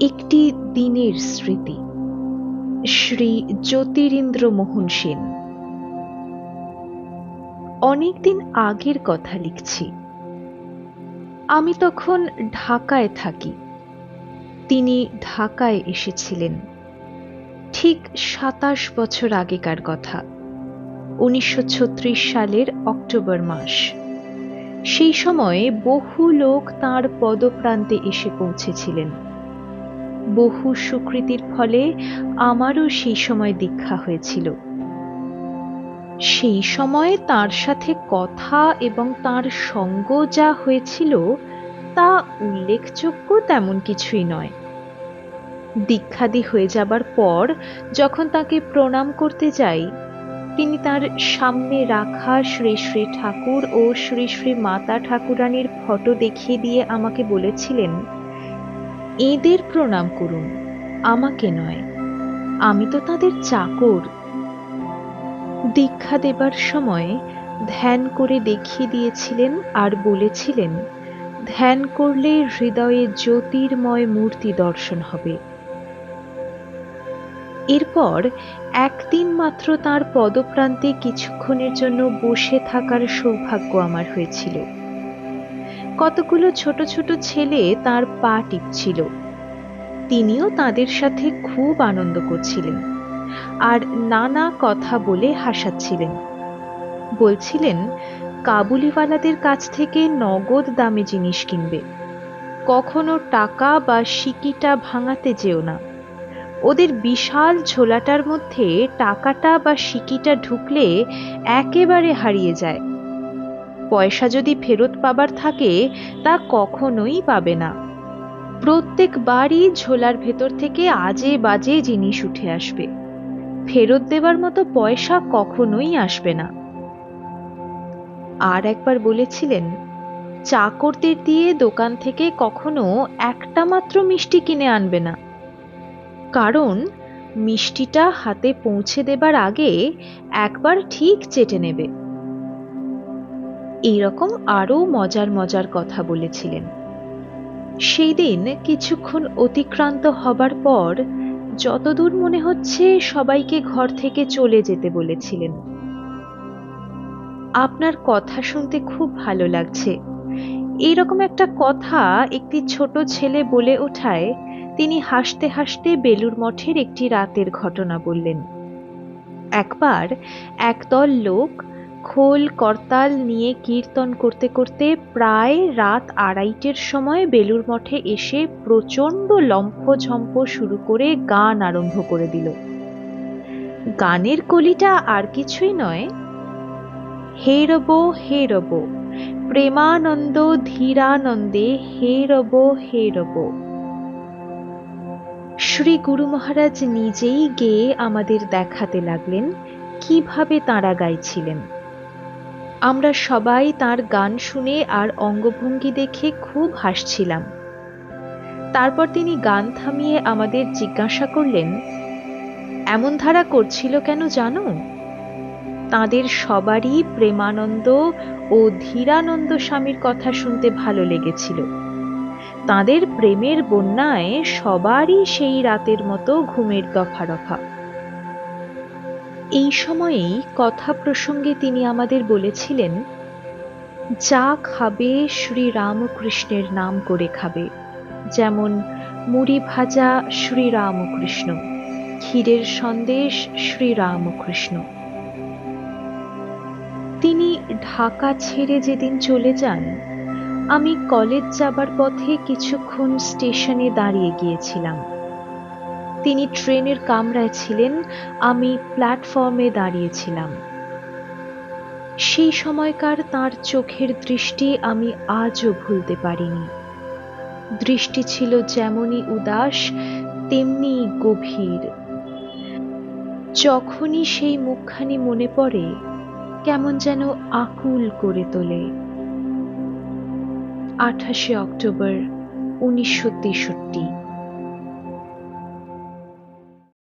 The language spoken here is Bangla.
একটি দিনের স্মৃতি। শ্রী জ্যোতিরিন্দ্র মোহন সেন। অনেকদিন আগের কথা লিখছি। আমি তখন ঢাকায় থাকি। তিনি ঢাকায় এসেছিলেন। ঠিক সাতাশ বছর আগেকার কথা। উনিশশো ছত্রিশ সালের অক্টোবর মাস। সেই সময়ে বহু লোক তার পদপ্রান্তে এসে পৌঁছেছিলেন। বহু সুকৃতির ফলে আমারও সেই সময় দীক্ষা হয়েছিল। সেই সময়ে তার সাথে কথা এবং তার সঙ্গ যা হয়েছিল, তা উল্লেখযোগ্য তেমন কিছুই নয়। দীক্ষাদি হয়ে যাবার পর যখন তাকে প্রণাম করতে যাই, তিনি তার সামনে রাখা শ্রী শ্রী ঠাকুর ও শ্রী শ্রী মাতা ঠাকুরানীর ফটো দেখিয়ে দিয়ে আমাকে বলেছিলেন এদের প্রণাম করুন। আমাকে নয়, আমি তো তাদের চাকর। দীক্ষা দেবার সময় ধ্যান করে দেখিয়ে দিয়েছিলেন আর বলেছিলেন, ধ্যান করলে হৃদয়ে জ্যোতির্ময় মূর্তি দর্শন হবে। এরপর একদিন মাত্র তার পদপ্রান্তে কিছুক্ষণের জন্য বসে থাকার সৌভাগ্য আমার হয়েছিল। কতগুলো ছোট ছোট ছেলে তার পা টিপছিল। তিনিও তাদের সাথে খুব আনন্দ করছিলেন আর নানা কথা বলে হাসাচ্ছিলেন। বলছিলেন, কাবুলিওয়ালাদের কাছ থেকে নগদ দামে জিনিস কিনবে। কখনো টাকা বা সিকিটা ভাঙাতে যেও না। ওদের বিশাল ঝোলাটার মধ্যে টাকাটা বা সিকিটা ঢুকলে একেবারে হারিয়ে যায়। পয়সা যদি ফেরত পাবার থাকে, তা কখনোই পাবে না। প্রত্যেকবারই ঝোলার ভেতর থেকে আজে বাজে জিনিস উঠে আসবে। ফেরত দেবার মতো পয়সা কখনোই আসবে না। আর একবার বলেছিলেন, চাকরদের দিয়ে দোকান থেকে কখনো একটা মাত্র মিষ্টি কিনে আনবে না। কারণ, মিষ্টিটা হাতে পৌঁছে দেবার আগে একবার ঠিক চেটে নেবে। এইরকম আরও মজার মজার কথা বলেছিলেন। সেই দিন কিছুক্ষণ অতিক্রান্ত হবার পর যতদূর মনে হচ্ছে সবাইকে ঘর থেকে চলে যেতে বলেছিলেন। আপনার কথা শুনতে খুব ভালো লাগছে। এইরকম একটা কথা একটি ছোট ছেলে বলে ওঠায় তিনি হাসতে হাসতে বেলুর মঠের একটি রাতের ঘটনা বললেন। একবার একদল লোক খোল করতাল নিয়ে কীর্তন করতে করতে প্রায় রাত আড়াইটের সময় বেলুর মঠে এসে প্রচণ্ড লম্ফঝম্প শুরু করে গান আরম্ভ করে দিল। গানের কলিটা আর কিছুই নয়। হে রব হে রব প্রেমানন্দ, ধীরানন্দে হে রব হে রব শ্রী গুরু মহারাজ নিজেই গেয়ে আমাদের দেখাতে লাগলেন, কীভাবে তাঁরা গাইছিলেন। আমরা সবাই তার গান শুনে আর অঙ্গভঙ্গি দেখে খুব হাসছিলাম। তারপর তিনি গান থামিয়ে আমাদের জিজ্ঞাসা করলেন, এমন ধারা করছিল কেন জানো? তাদের সবারই প্রেমানন্দ ও ধীরানন্দ স্বামীর কথা শুনতে ভালো লেগেছিল। তাদের প্রেমের বন্যায় সবারই সেই রাতের মতো ঘুমের দফা রফা এই সময়েই কথা প্রসঙ্গে তিনি আমাদের বলেছিলেন, যা খাবে শ্রী রামকৃষ্ণের নাম করে খাবে। যেমন, মুড়ি ভাজা শ্রী রামকৃষ্ণ ক্ষীরের সন্দেশ শ্রী রামকৃষ্ণ তিনি ঢাকা ছেড়ে যেদিন চলে যান, আমি কলেজ যাবার পথে কিছুক্ষণ স্টেশনে দাঁড়িয়ে গিয়েছিলাম। তিনি ট্রেনের কামরায় ছিলেন, আমি প্ল্যাটফর্মে দাঁড়িয়েছিলাম। সেই সময়কার তার চোখের দৃষ্টি আমি আজও ভুলতে পারিনি। দৃষ্টি ছিল যেমনই উদাস, তেমনি গভীর। যখনই সেই মুখখানি মনে পড়ে, কেমন যেন আকুল করে তোলে। আঠাশে অক্টোবর, উনিশশো তেষট্টি।